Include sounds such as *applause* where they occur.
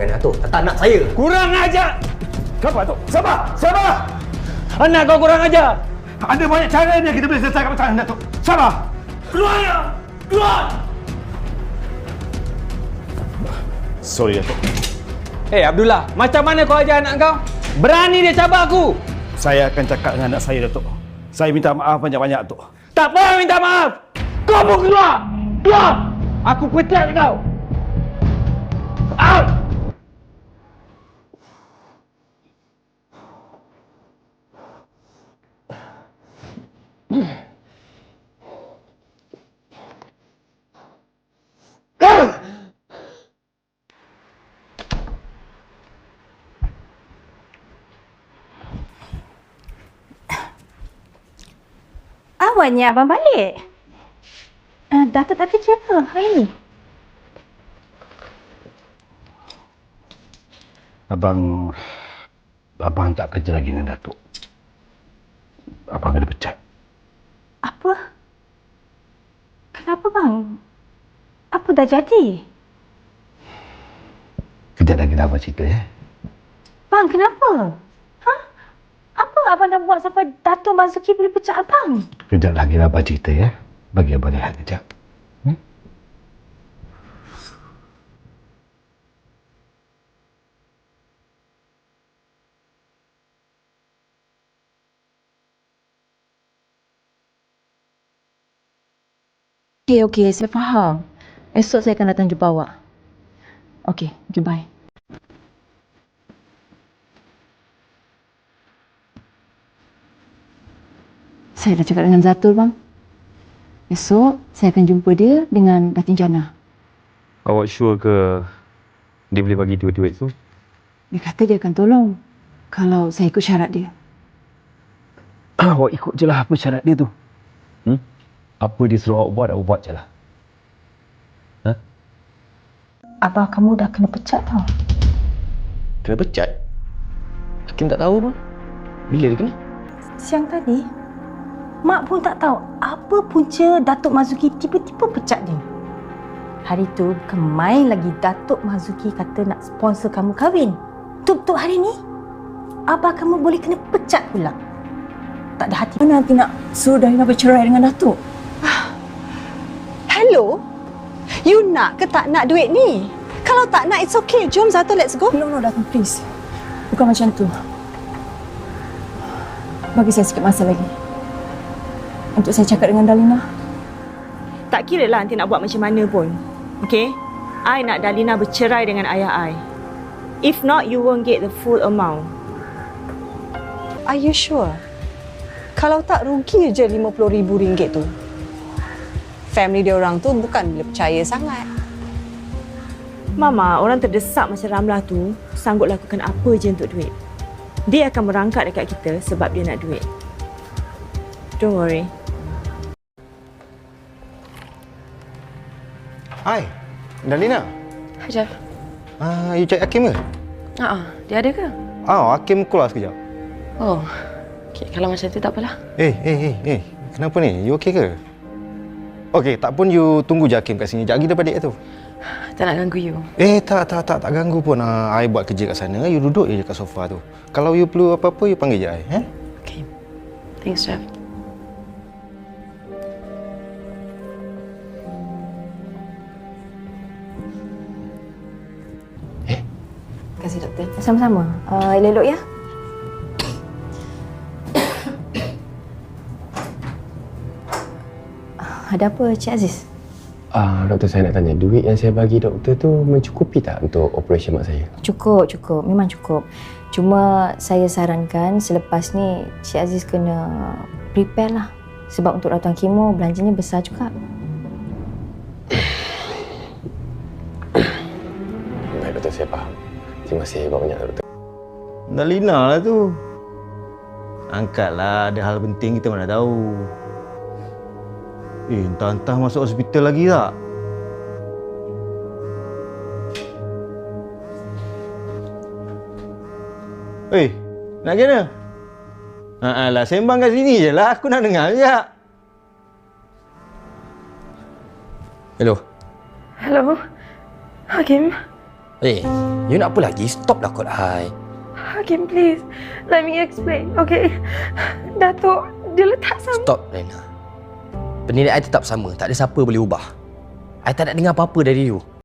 dengan Datuk. Tak nak saya. Kurang ajar! Kenapa tu? Sabar! Sabar! Anak kau kurang ajar! Ada banyak cara ni kita boleh selesaikan masalah Datuk. Sabar! Keluar ya! Keluar! Sorry Datuk. Eh Abdullah, macam mana kau ajar anak kau? Berani dia cabar aku! Saya akan cakap dengan anak saya Datuk. Saya minta maaf banyak-banyak Datuk. Tak payah minta maaf! Kau pun keluar! Keluar! Aku pecat kau! Awalnya abang balik. Uh, Datuk tak kerja ke hari ni? Abang... Abang tak kerja lagi dengan Datuk. Abang kena pecat. Apa? Kenapa bang? Apa dah jadi? Kejap lagi dah abang cerita ya. Bang, kenapa? Abang dah buat sampai Datuk Mazuki boleh pecat abang? Kejap lagi dah abang cerita ya. Bagi abang lihat kejap. Hmm? Okey, okey, saya faham. Esok saya akan datang jumpa awak. Okey, goodbye. Saya dah cakap dengan Zatul, bang. Esok saya akan jumpa dia dengan Datin Jana. Awak sure ke dia boleh bagi duit-duit tu? Dia kata dia akan tolong kalau saya ikut syarat dia. Awak ikut je lah apa syarat dia tu. Hmm? Apa dia suruh awak buat, awak buat je lah. Abah kamu dah kena pecat tau. Kena pecat? Hakim tak tahu pun. Bila dia kena? Siang tadi, Mak pun tak tahu apa punca Datuk Mazuki tiba-tiba pecat dia. Hari tu, kemain lagi Datuk Mazuki kata nak sponsor kamu kahwin. Tuk-tuk hari ni, Abah kamu boleh kena pecat pula. Tak ada hati. Mana nanti nak suruh Dahina bercerai dengan Datuk? Hello? You nak ke tak nak duit ni? Kalau tak nak, it's okay. Jom Zato, let's go. No, no, Datuk, please. Bukan macam tu. Bagi saya sikit masa lagi. Untuk saya cakap dengan Dalina. Tak kira lah nanti nak buat macam mana pun. Okay? I nak Dalina bercerai dengan ayah I. If not, you won't get the full amount. Are you sure? Kalau tak, rugi je RM50,000 tu. Family dia orang tu bukan boleh percaya sangat. Mama, orang terdesak macam Ramlah tu sanggup lakukan apa je untuk duit. Dia akan merangkak dekat kita sebab dia nak duit. Don't worry. Hai, Dalina. Hajar. Ah, you cari Hakim ke? Ah, dia ada ke? Ah, Hakim keluar sekejap. Oh. Okay, kalau macam tu tak apalah. Eh, eh, eh, eh. Kenapa ni? You okey ke? Okey, tak pun you tunggu je Hakim kat sini. Sekejap lagi dia balik tu. Tak nak ganggu you. Eh, tak, tak, tak. Tak ganggu pun. Uh, I buat kerja kat sana. You duduk je kat sofa tu. Kalau you perlu apa-apa, you panggil je I. Eh? Okay. Thanks, Jeff. Kasih, Doktor. Sama-sama. Uh, elok ya. *coughs* Ada apa, Cik Aziz? Ah, doktor saya nak tanya, duit yang saya bagi doktor tu mencukupi tak untuk operasi mak saya? Cukup, cukup. Memang cukup. Cuma saya sarankan selepas ni Cik Aziz kena prepare lah. Sebab untuk rawatan kemo belanjanya besar juga. *coughs* Baik doktor, saya faham. Terima kasih banyak doktor. Dalina lah tu. Angkatlah. Ada hal penting kita mana tahu. Eh, entah-entah masuk hospital lagi tak? Eh, nak ke mana? Ha lah, sembang kat sini je lah. Aku nak dengar je. Hello. Hello. Hakim. Eh, you nak apa lagi? Stop lah kot, I. Hakim, please. Let me explain, okay? Datuk, dia letak sama... Stop, Rena. Penilaian I tetap sama. Tak ada siapa boleh ubah. I tak nak dengar apa-apa dari you.